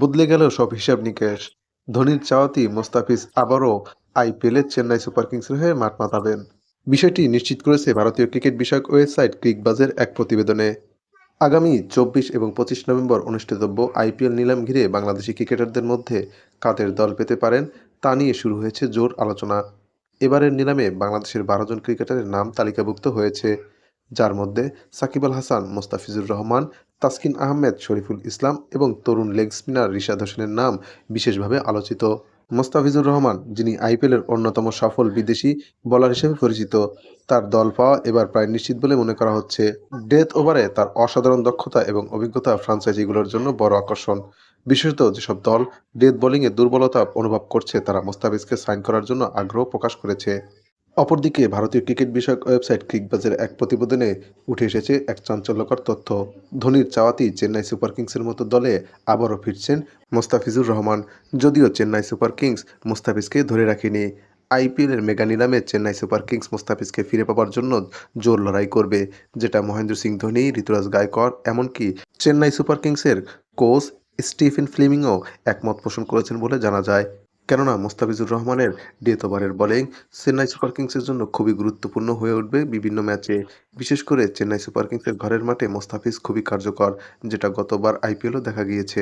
বদলে গেল সব হিসাব নিকেশ। ধোনির চাওয়াতেই মোস্তাফিজ আবারও আইপিএলে চেন্নাই সুপার কিংসের হয়ে মাঠ মাতাবেন। বিষয়টি নিশ্চিত করেছে ভারতীয় ক্রিকেট বিষয়ক ওয়েবসাইট ক্রিকবাজের এক প্রতিবেদনে। আগামী চব্বিশ এবং পঁচিশ নভেম্বর অনুষ্ঠিতব্য আইপিএল নিলাম ঘিরে বাংলাদেশি ক্রিকেটারদের মধ্যে কাদের দল পেতে পারেন তা নিয়ে শুরু হয়েছে জোর আলোচনা। এবারের নিলামে বাংলাদেশের বারো জন ক্রিকেটারের নাম তালিকাভুক্ত হয়েছে। যার মধ্যে সাকিব আল হাসান, মোস্তাফিজুর রহমান, তাসকিন আহমেদ, শরীফুল ইসলাম এবং তরুণ লেগ স্পিনার রিশাদ হোসেনের নাম বিশেষভাবে আলোচিত। মোস্তাফিজুর রহমান, যিনি আইপিএলের অন্যতম সফল বিদেশি বোলার হিসেবে পরিচিত, তার দল পাওয়া এবার প্রায় নিশ্চিত বলে মনে করা হচ্ছে। ডেথ ওভারে তার অসাধারণ দক্ষতা এবং অভিজ্ঞতা ফ্রাঞ্চাইজিগুলোর জন্য বড় আকর্ষণ। বিশেষত যেসব দল ডেথ বোলিংয়ে দুর্বলতা অনুভব করছে, তারা মোস্তাফিজকে সাইন করার জন্য আগ্রহ প্রকাশ করেছে। অপরদিকে ভারতীয় ক্রিকেট বিষয়ক ওয়েবসাইট ক্রিকবাজের এক প্রতিবেদনে উঠে এসেছে এক চাঞ্চল্যকর তথ্য। ধোনির চাওয়াতেই চেন্নাই সুপার কিংসের মতো দলে আবারও ফিরছেন মোস্তাফিজুর রহমান। যদিও চেন্নাই সুপার কিংস মোস্তাফিজকে ধরে রাখেনি, আইপিএলের মেগা নিলামে চেন্নাই সুপার কিংস মোস্তাফিজকে ফিরে পাওয়ার জন্য জোর লড়াই করবে, যেটা মহেন্দ্র সিং, ধোনি, ঋতুরাজ গায়কর, এমনকি চেন্নাই সুপার কিংসের কোচ স্টিফেন ফ্লেমিংও একমত পোষণ করেছেন বলে জানা যায়। কেননা মোস্তাফিজুর রহমানের ডেথ ওভারের বলিং চেন্নাই সুপার কিংসের জন্য খুবই গুরুত্বপূর্ণ হয়ে উঠবে বিভিন্ন ম্যাচে। বিশেষ করে চেন্নাই সুপার কিংসের ঘরের মাঠে মোস্তাফিজ খুবই কার্যকর, যেটা গতবার আইপিএলও দেখা গিয়েছে।